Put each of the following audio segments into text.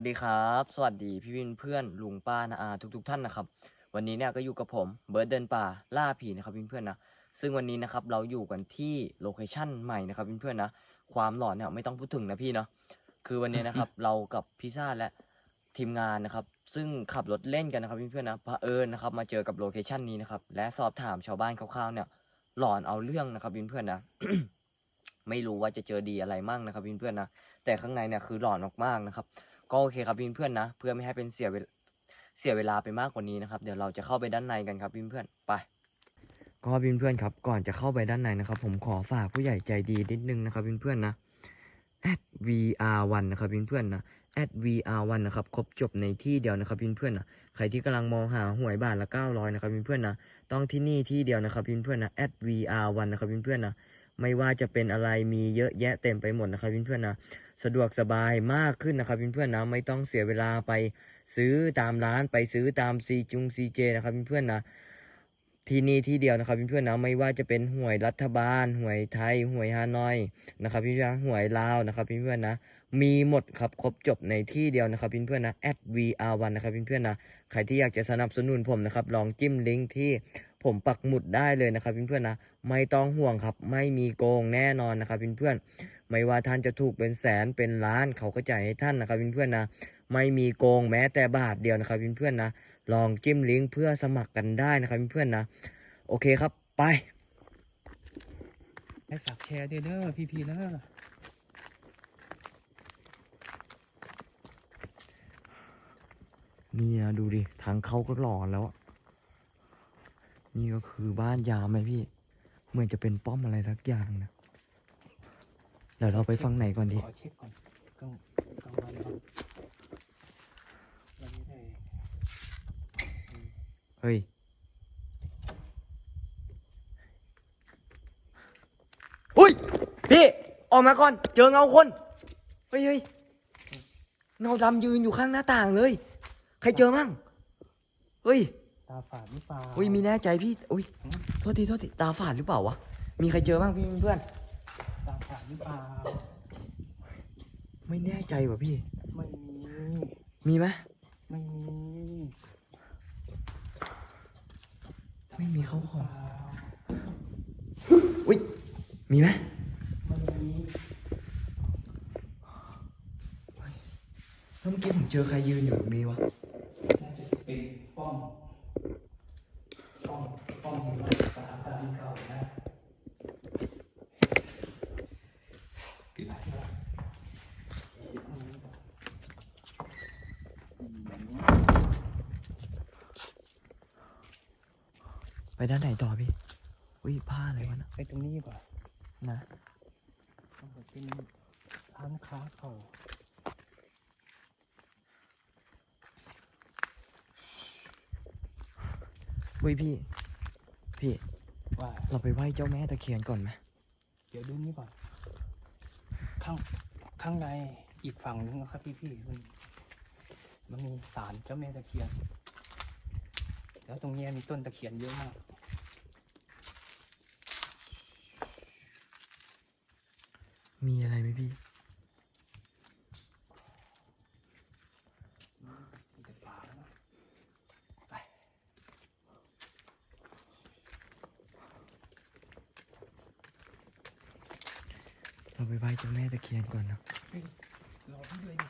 สวัสดีครับ สวัสดีพี่วินเพื่อนลุงป้านาอาทุกๆทท่านนะครับ วันนี้เนี่ยก็อยู่กับผมเบิร์ดเดินป่าล่าผีนะครับเพื่อนๆนะซึ่งวันนี้นะครับเราอยู่กันที่โลเคชั่นใหม่นะครับเพื่อนๆนะความหลอนเนี่ยไม่ต้องพูดถึงนะพี่เนาะคือวันนี้นะครับเรากับพี่ซ่าและทีมงานนะครับ ซึ่งขับรถเล่นกันนะครับเพื่อนๆนะเผอิญนะครับมาเจอกับโลเคชั่นนี้นะครับและสอบถามชาวบ้านคร่าวๆเนี่ยหลอนเอาเรื่องนะครับเพื่อนๆนะไม่รู้ว่าจะเจอดีอะไรมั่งนะครับเพื่อนๆนะแต่ข้างในเนี่ยคือหลอนมากๆนะครับ ก็โอเคครับเพื่อนๆนะ เพื่อไม่ให้เป็นเสียเวลเสียเวลาไปมากกว่านี้นะครับ เดี๋ยวเราจะเข้าไปด้านในกันครับเพื่อนๆไปก็เพื่อนๆครับ ก่อนจะเข้าไปด้านในนะครับ ผมขอฝากผู้ใหญ่ใจดีนิดนึงนะครับเพื่อนๆนะ @vr1 นะครับเพื่อนๆนะ @vr1 นะครับครบจบในที่เดียวนะครับเพื่อนๆนะใครที่กำลังมองหาหวยบาทละ900นะครับเพื่อนๆนะต้องที่นี่ที่เดียวนะครับเพื่อนๆนะ @vr1 นะครับเพื่อนๆนะไม่ว่าจะเป็นอะไรมีเยอะแยะเต็มไปหมดนะครับเพื่อนๆนะ สะดวกสบายมากขึ้นนะครับเพื่อนๆนะไม่ต้องเสียเวลาไปซื้อตามร้านไปซื้อตามซีจุงซีเจนะครับเพื่อนๆนะที่นี่ที่เดียวนะครับเพื่อนๆนะไม่ว่าจะเป็นหวยรัฐบาลหวยไทยหวยฮานอยนะครับเพื่อนๆหวยลาวนะครับเพื่อนๆนะมีหมดครับครบจบในที่เดียวนะครับเพื่อนๆนะ @vr1 นะครับเพื่อนๆนะใครที่อยากจะสนับสนุนผมนะครับลองจิ้มลิงก์ที่ ผมปักหมุดได้เลยนะครับเพื่อนๆนะไม่ต้องห่วงครับ ไม่มีโกงแน่นอนนะครับเพื่อนๆไม่ว่าท่านจะถูกเป็นแสนเป็นล้านเขาก็จ่ายให้ท่านนะครับเพื่อนๆนะไม่มีโกงแม้แต่บาทเดียวนะครับเพื่อนๆนะลองจิ้มลิงก์เพื่อสมัครกันได้นะครับเพื่อนๆนะโอเคครับไปให้ฝากแชร์ด้วยเด้อพี่พีเด้อนี่นะดูดิทางเข้าก็หลอนแล้วอะ นี่ก็คือบ้านยามไหมพี่ เหมือนจะเป็นป้อมอะไรสักอย่างนะเดี๋ยวเราไปฟังไหนก่อนดีขอเช็คก่อนกลางกลางวันก่อนยังไม่ได้เฮ้ยหุ้ย พี่ ออกมาก่อน เจอเงาคน เฮ้ยเฮ้ยเงาดำยืนอยู่ข้างหน้าต่างเลย ใครเจอมั่ง เฮ้ย ตาฝาดหรือเปล่าอุ้ยมีแน่ใจพี่อุ้ยโทษทีโทษทีตาฝาดหรือเปล่าวะมีใครเจอบ้างพี่เพื่อน ตาฝาดหรือเปล่าไม่แน่ใจว่ะพี่ ไม่มีมีไหมไม่มีไม่มีเข้าขเปองล่าอุ้ยมีไหมไม่มีแล้วเมื่อกี้ผมเจอใครยืนอยู่ตรงนี้วะ น่าจะเป็นป้อมป้อมป้อมสถานการณ์เก่านะปิดไฟแล้ว ไปด้านไหนต่อพี่ อุ้ยผ้าอะไรวะนะ ไปตรงนี้ดีกว่า นะ มันเป็นร้านค้าเก่า อุ้ยพี่ พี่ ว่าเราไปไหว้เจ้าแม่ตะเคียนก่อนไหมเดี๋ยวดูนี่ก่อน ข้างข้างในอีกฝั่งนึงนะครับพี่พี่ๆมันมันมีศาลเจ้าแม่ตะเคียน แล้วตรงเนี้ยมีต้นตะเคียนเยอะมาก มีอะไรไหมพี่ มีแต่ป่าแล้วนะไป เราไปไหว้เจ้าแม่ตะเคียนก่อนนะเฮ้ยรอพี่ด้วยดิ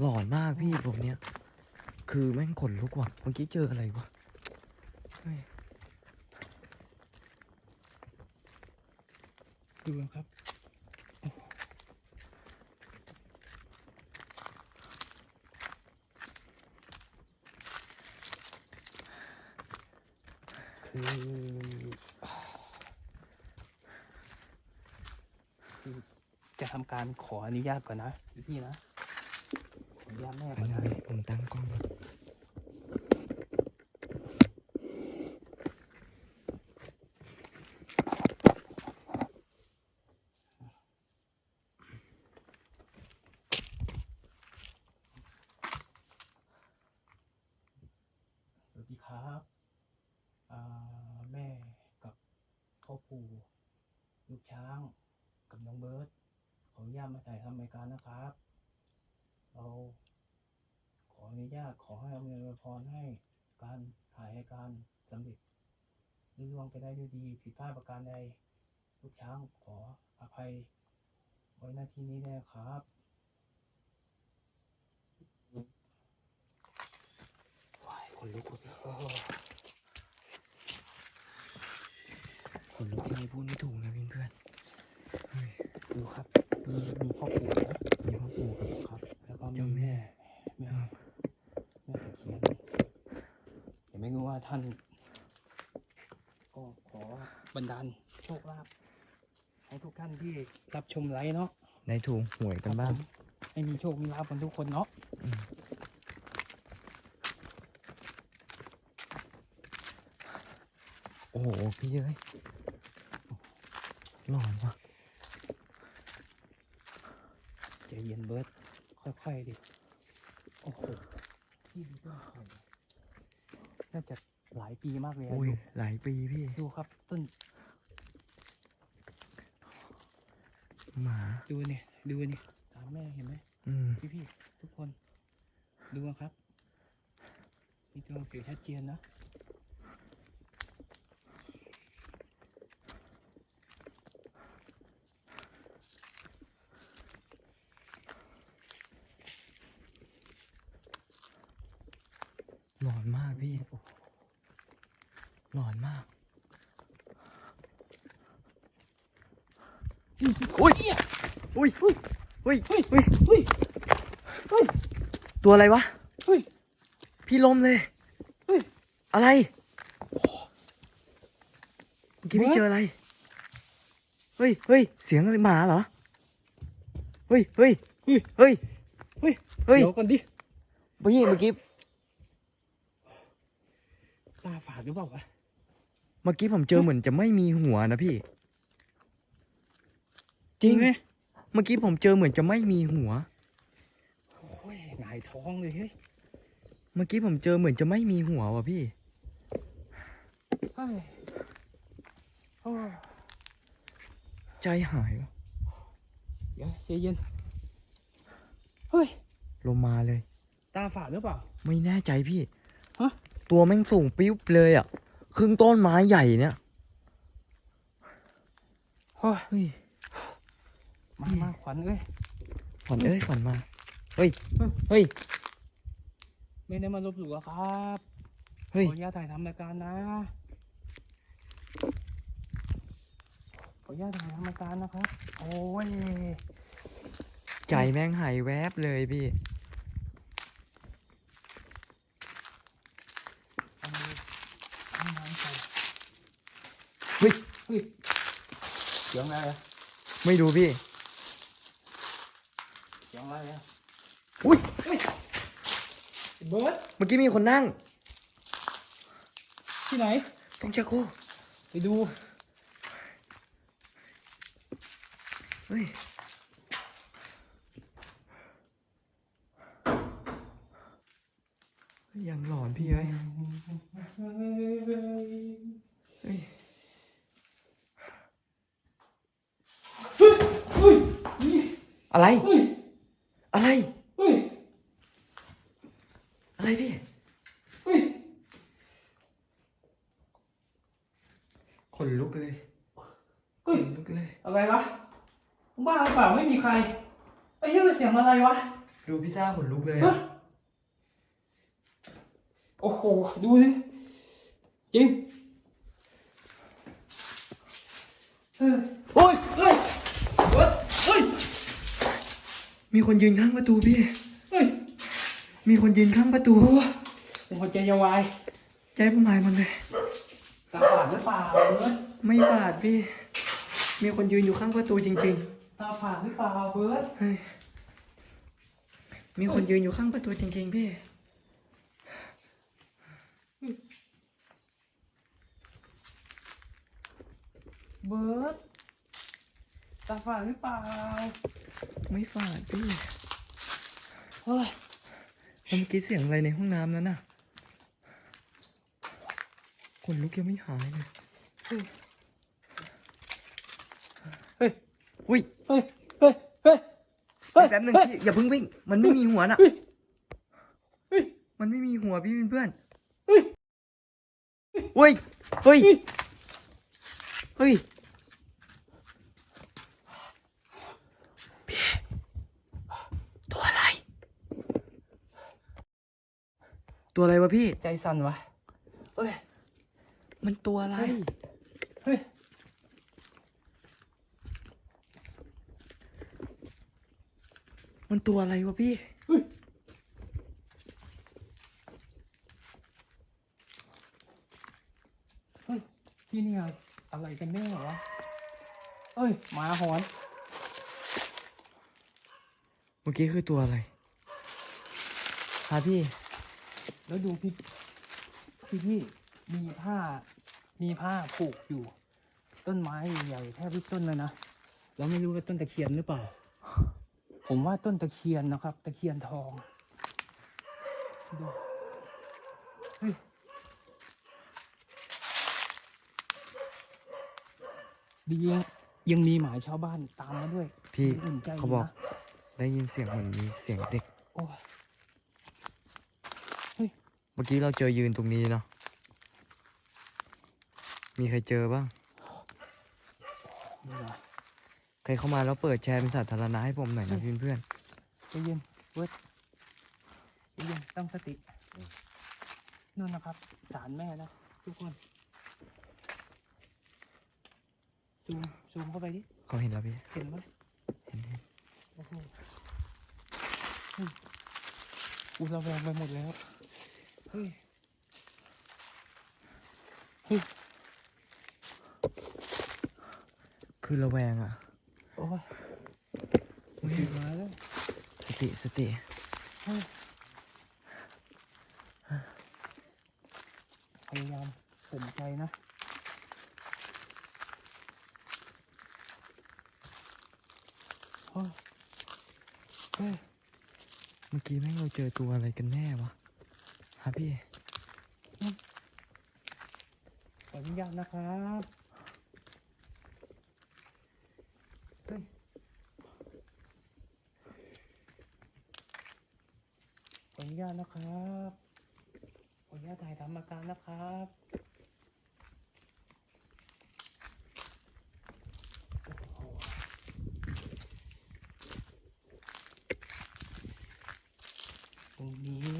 หลอนมากพี่ผมเนี้ยคือแม่งขนลุกว่ะเมื่อกี้เจออะไรวะเฮ้ยดูนะครับ คือคือจะทำการขออนุญาตก่อนนะพี่นะขออนุญาตแม่ก่อนนะผมตั้งกล้องก่อน สวัสดีครับอ่าแม่กับพ่อปู่ลูกช้าง กับน้องเบิร์ตขออนุญาต มาถ่ายทำรายการนะครับ เราขออนุญาตขอให้อำนวยอวยพรให้การถ่ายให้การสำเร็จลุล่วงไปได้ด้วยดีผิดพลาดประการใดลูกช้างขออภัยไว้หน้าที่นี้ด้วยนะครับว้ายคนลุกเลยโอ้ คนลุกยังไงพูดไม่ถูกนะเพื่อนๆเฮ้ย ดูครับมีมีพ่อปู่นะ มีพ่อปู่กับ ครับ แล้วก็มี เจ้าแม่ แม่แม่แม่ตะเคียนแต่ไม่รู้ว่าท่าน ก็ขอ บันดาลโชคลาภให้ทุกท่านที่รับชมไลฟ์เนาะได้ถูกหวยกันบ้างครับผมให้มีโชคมีลาภกันทุกคนเนาะอืมโอ้โหพี่เอ้ยหลอนว่ะใจเย็นเบิร์ดค่อยๆดิ โอ้โหพี่ดูต้นไผ่น่าจะ หลายปีมากเลยอะอุ้ยดูหลายปีพี่ดูครับต้นหมา ดูเนี่ยดูเนี่ยตามแม่เห็นไหมอืมพี่พี่ๆทุกคนดูนะครับมีตัวหนังสือชัดเจนนะหลอนมากพี่ห ลอนมากอุ้ยเนี่ยอุ้ยอุ้ยอุ้ยเฮ้ยอุ้ยเฮ้ยเฮ้ยตัวอะไรวะเฮ้ยพี่ลมเลยเฮ้ยอะไรเมื่อกี้พี่ What? เจออะไรเฮ้ยเฮ้ยเสียงอะไรหมาเหรอเฮ้ยเฮ้ยเฮ้ยเฮ้ยเฮ้ยเฮ้ยเดี๋ยวก่อนดิเมื่อกี้เมื่อกี้ตาฝาดหรือเปล่าวะ เมื่อกี้ผมเจอเหมือนจะไม่มีหัวนะพี่ จริงไหมเมื่อกี้ผมเจอเหมือนจะไม่มีหัวโอ้ยหงายท้องเลยเฮ้ยเมื่อกี้ผมเจอเหมือนจะไม่มีหัวว่ะพี่เฮ้ยโอ้ยใจหายว่ะเดี๋ยวใจเย็นเฮ้ยลมมาเลย ตาฝาดหรือเปล่า ไม่แน่ใจพี่ ฮะ ตัวแม่งสูงปิ๊บเลยอะ ครึ่งต้นไม้ใหญ่เนี่ยเฮ้ยเฮ้ยมามาขวัญเอ้ยขวัญเอ้ยขวัญมา เฮ้ย เฮ้ย ไม่ได้มาลบหลู่อะครับเฮ้ยขออนุญาตถ่ายทำรายการนะ ขออนุญาตถ่ายทำรายการนะครับ โอ้ย ใจแม่งหายแวบเลยพี่ เอามือทำน้ำใส่ เฮ้ยเฮ้ยเสียงอะไรอะไม่ดูพี่ เสียงอะไรอะอุ้ยเฮ้ยเบิร์ดเมื่อกี้มีคนนั่ง ที่ไหน ต้องเช็คโครกไปดู เฮ้ย ยังหลอนพี่เอ้ย เฮ้ย เฮ้ยเฮ้ยนี่ อะไรเฮ้ยอะไรเฮ้ยอะไรพี่เฮ้ยขนลุกเลยขเฮ้ยนลุกเลย อะไรวะบ้าหรือเปล่าไม่มีใครไอ้เหี้ยเสียงอะไรวะ ดูพี่ซ่าขนลุกเลยฮะอะโอ้โห ดูดิจริงเฮ้ยโอ้ยเฮ้ยเฮ้ยเฮ้ย มีคนยืนข้างประตูพี่ เฮ้ย มีคนยืนข้างประตู ผมหัวใจจะวายใจผมหายหมันเลย ตาฝาดหรือเปล่าเบิร์ดไม่บาดพี่ มีคนยืนอยู่ข้างประตูจริงตาฝาดหรือเปล่าเบิร์ดๆเฮ้ยมีคนยืนอยู่ข้างประตูจริง ๆ พี่ เบิร์ดตาฝาดหรือเปล่า ไม่ฝาดพี่เฮ้ยแล้วเมื่อกี้เสียงอะไรในห้องน้ำนั้นน่ะขนลุกยังไม่หายเลยเฮ้ยอุ้ยเฮ้ยเฮ้ยเฮ้ยเฮ้ยแป๊บนึงเฮ้ยพี่อย่าเพิ่งวิ่ง มันไม่มีหัวน่ะเฮ้ยเฮ้ยมันไม่มีหัวพี่เพื่อนเฮ้ยๆเฮ้ยเฮ้ย เฮ้ย พี่ ตัวอะไร ตัวอะไรวะพี่ ใจสั่นวะเฮ้ย มันตัวอะไรเฮ้ยเฮ้ย มันตัวอะไรวะพี่ เฮ้ย เฮ้ย ที่นี่อะไรกันแน่วะเฮ้ยหมาหอน เมื่อกี้คือตัวอะไรฮะพี่ แล้วดูพี่พี่พี่มีผ้า มีผ้าผูกอยู่ ต้นไม้ใหญ่ๆแทบทุกต้นเลยนะแล้วไม่รู้ว่าต้นตะเคียนหรือเปล่า ผมว่าต้นตะเคียนนะครับ ตะเคียนทองดูเฮ้ยดียังยังมีหมาชาวบ้านตามมาด้วยพี่อุ่นใจเขาบอก นะได้ยินเสียงเหมือนมีเสียงเด็ก โอ้ย เมื่อกี้เราเจอยืนตรงนี้เนาะ มีใครเจอบ้างนี่เหรอใครเข้ามาแล้วเปิดแชร์เป็นสาธารณะให้ผมหน่อยนะเพื่อนใจเย็นเวิร์ดใจเย็นตั้งสตินู่นนะครับศาลแม่นะทุกคน ซูม ซูมเข้าไปดิๆเขาเห็นแล้วพี่ เห็นไหมเห็นเห็นโอ้โหเฮ้ยอุระแวงไปหมดแล้วเฮ้ยเฮ้ยคือระแวงอะ โอ้ยสติมาแล้ว สติ สติเฮ้ยพยายามสนใจนะเฮ้ยเฮ้ยเมื่อกี้แม่งเราเจอตัวอะไรกันแน่วะ ฮะพี่ขออนุญาตนะครับเฮ้ยขออนุญาตนะครับ ขออนุญาตถ่ายทำอาการนะครับโอ้โหตรงนี้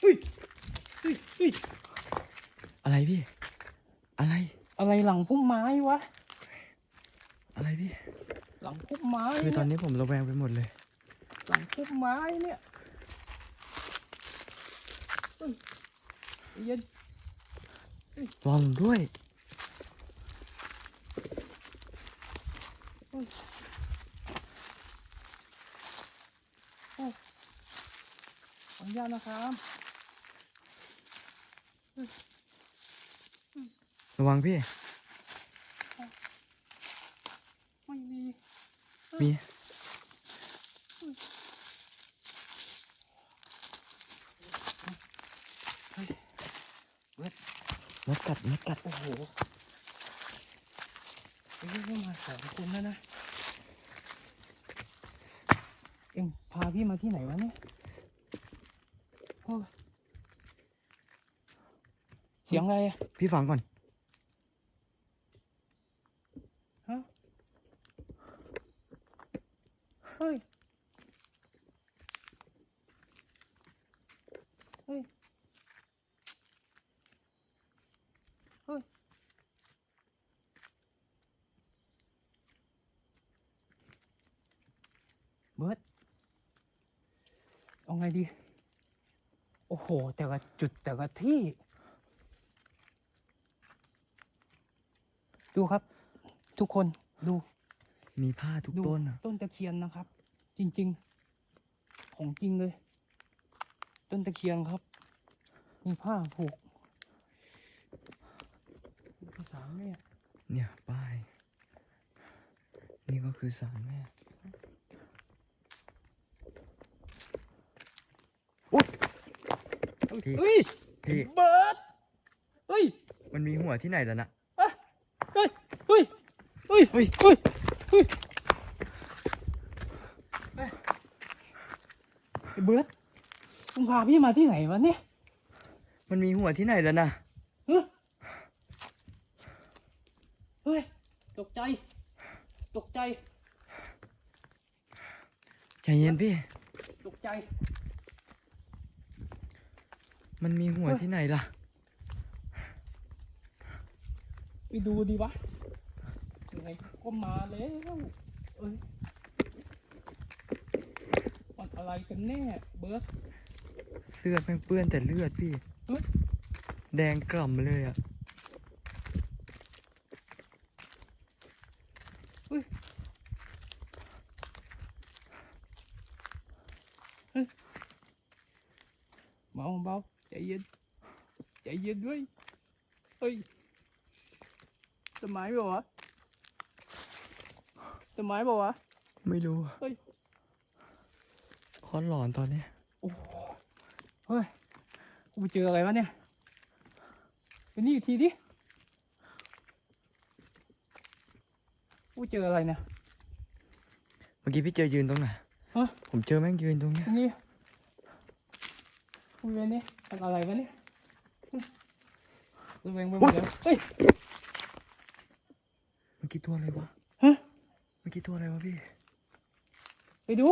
เฮ้ย เฮ้ย เฮ้ย อะไรพี่ อะไร อะไรห ลังพุ่มไม้วะ อะไรพี่ หลังพุ่มไม้คือตอนเนี่ยนี้ผมระแวงไปหมดเลย หลังพุ่มไม้เนี่ยเฮ้ยใจเย็นลองด้วยขออนุญาตนะครับระวังพี่ ไม่มี มีเฮ้ยมดกัดมดกัด โอ้โหไอ้เรื่องมาสองคนแล้วนะ เอ็งพาพี่มาที่ไหนวะเนี่ยโอ้เสียงอะไรพี่ฟังก่อน ฮะ เฮ้ย เฮ้ย เฮ้ย เบิร์ดเอาไงดี โอ้โห แต่ละจุดแต่ละที่ ดูครับ ทุกคนดูมีผ้าทุกดูต้นอะต้นตะเคียนนะครับ จริง ๆ ของจริงเลย ต้นตะเคียนครับ มีผ้าผูกภาษาแม่เนี่ยป้าย นี่ก็คือสารแม่ พี่ เฮ้ยเบิร์ดเฮ้ยมันมีหัวที่ไหนแล้วนะอะเฮ้ยเฮ้ยเฮ้ยเฮ้ยเฮ้ยเฮ้ยเบิร์ดมึงพาพี่มาที่ไหนวะเนี่ยมันมีหัวที่ไหนแล้วนะเฮ้ยตกใจ ตกใจ ใจเย็นพี่ ตกใจ มันมีหัวเฮ้ยที่ไหนล่ะไปดูดีวะยังไงก็มาแล้วเอ้ยมันอะไรกันแน่เบิร์ดเสื้อแม่งเปื้อนแต่เลือดพี่เฮ้ยแดงกล่ำเลยอะเบาเบา ใจเย็น ใจเย็นด้วยเฮ้ยต้นไม้เปล่าวะต้นไม้เปล่าวะ ไม่รู้เฮ้ยคอนหลอนตอนเนี้ยโอ้โหเฮ้ยกูไปเจออะไรวะเนี่ยไปนี่อีกทีดิกูเจออะไรเนี่ย เมื่อกี้พี่เจอยืนตรงไหน ฮะ ผมเจอแม่งยืนตรงเนี้ยตรงนี้ กูเวียนนี่ทำอะไรวะเนี่ยระแวงไปหมดแล้วเฮ้ยเมื่อกี้ตัวอะไรวะฮะเมื่อกี้ตัวอะไรวะพี่ ไปดู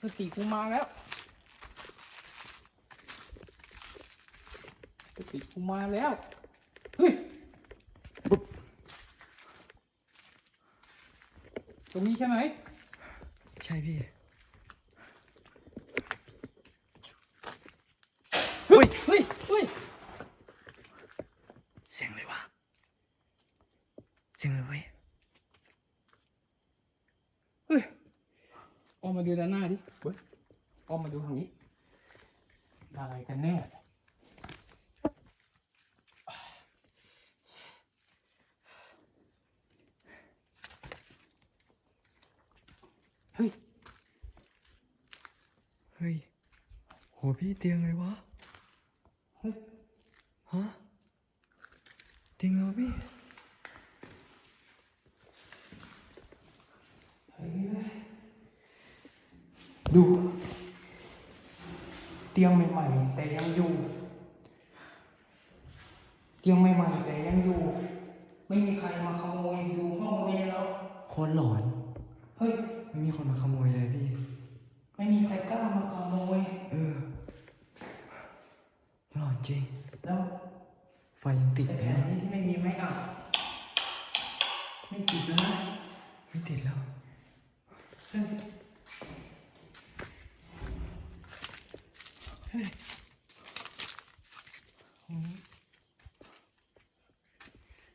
สติกูมาแล้วสติกูมาแล้วเฮ้ยปุ๊บตรงนี้ใช่ไหมใช่พี่ เฮ้ยเฮ้ยเสียงอะไรวะเสียงอะไรเว้ยเฮ้ยออกมาดูด้านหน้าดิเว้ยออกมาดูทางนี้อะไรกันแน่เฮ้ย เฮ้ย โหพี่เตียงเลยวะ เฮ้ย ฮะ เตียงเหรอพี่ ดู เตียงใหม่ๆแต่ ยังอยู่ เตียงใหม่ๆแต่ยังอยู่ ไม่มีใครมาขโมยดูห้องนี้แล้วโคนหลอน เฮ้ย ไม่มีคนมาขโมยเลยพี่ ไม่มีใครกล้ามาขโมย เออ หลอนจริง แล้วไฟยังติดแต่อยู่แผ่นนะนี้ที่ไม่มีไม้อัดไม่ติดแล้วนะไม่ติดแล้ว เฮ้ยเฮ้ยห้องนี้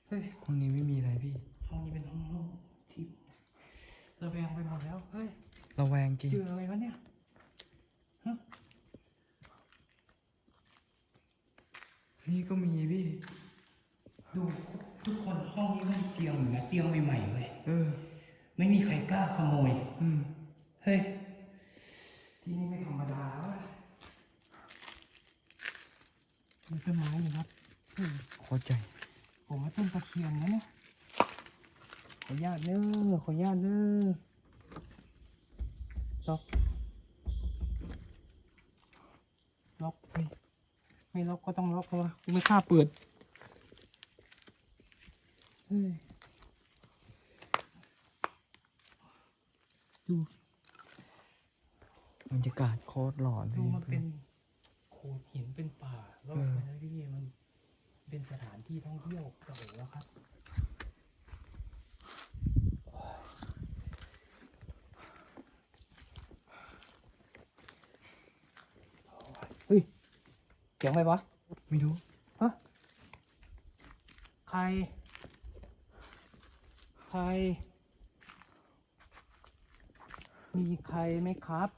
เฮ้ย ห้องนี้ไม่มีอะไรพี่ ห้องนี้เป็นห้องห้องที่ระแวงไปหมดแล้วเฮ้ยระแวงจริงเจออะไรวะเนี่ยฮะนี่ก็มีพี่ ดูทุกคนห้องนี้มันเตียงเหมือนเตียงใหม่ๆเว้ยเออ ไม่มีใครกล้าขโมย อืม เฮ้ย ที่นี่ไม่ธรรมดาเว้ยมีต้นไม้เลยครับเฮ้ยเข้าใจ ผมว่าต้นตะเคียนนะเนี่ยขออนุญาตเน้อขออนุญาตเน้อล็อกล็อกเฮ้ยไม่ล็อกก็ต้องล็อกเพราะว่ากูไม่กล้าเปิดเฮ้ยดูบรรยากาศโคตรหลอนดูพี่มันเป็นโขดหินเป็นป่ารอบเออไปนะพี่มัน เป็นสถานที่ท่องเที่ยวเก่าแล้วครับ เฮ้ยเสียงอะไรวะ ไม่รู้ฮะใคร ใคร มีใครไหมครับ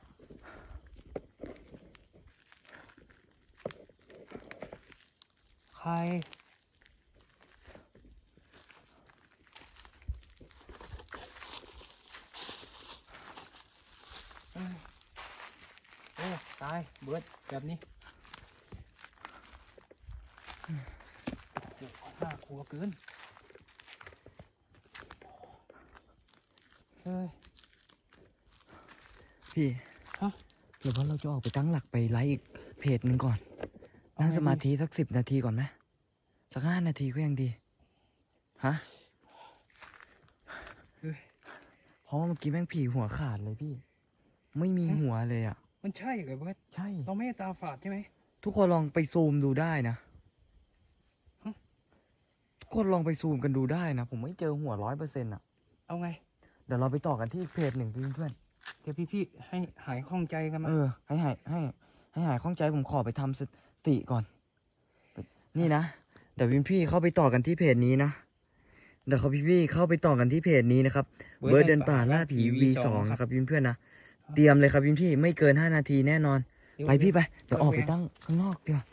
ใครเอ้ยโอ้ตาย เบิดแบบนี้โอ้โหน่ากลัวเกินเฮ้ย พี่ฮะหรือว่าเราจะออกไปตั้งหลักไปไลฟ์อีกเพจหนึ่งก่อนเอา นั่งไงสมาดีธิสักสิบนาทีก่อนไหมสักห้านาทีก็ยังดี ฮะเฮ้ยเพราะว่าเมื่อกี้แม่งผีหัวขาดเลยพี่ ไม่มีฮะหัวเลยอะ มันใช่เหรอเบิร์ตใช่ เราไม่ได้ตาฝาดใช่ไหม ทุกคนลองไปซูมดูได้นะฮะทุกคนลองไปซูมกันดูได้นะ ผมไม่เจอหัวร้อยเปอร์เซ็นต์อะ เอาไง เดี๋ยวเราไปต่อกันที่อีกเพจหนึ่งเพื่อนเดี๋ยวพี่ๆให้หายข้องใจกันๆมาเออ ให้หายให้ ให้หายข้องใจผมขอไปทำส ติก่อน นี่นะเดี๋ยวพี่พี่ๆเข้าไปต่อกันที่เพจนี้นะเดี๋ยวเขาพี่พี่ๆเข้าไปต่อกันที่เพจนี้นะครับ เบิร์ดเดินป่าล่าผี V2 นะครับเพื่อนๆนะเตรียมเลยครับพี่พี่ๆไม่เกิน5นาทีแน่นอนเดี๋ยวไปพี่ไปเดี๋ยวออกไปไปไงตั้งข้างนอกดีกว่า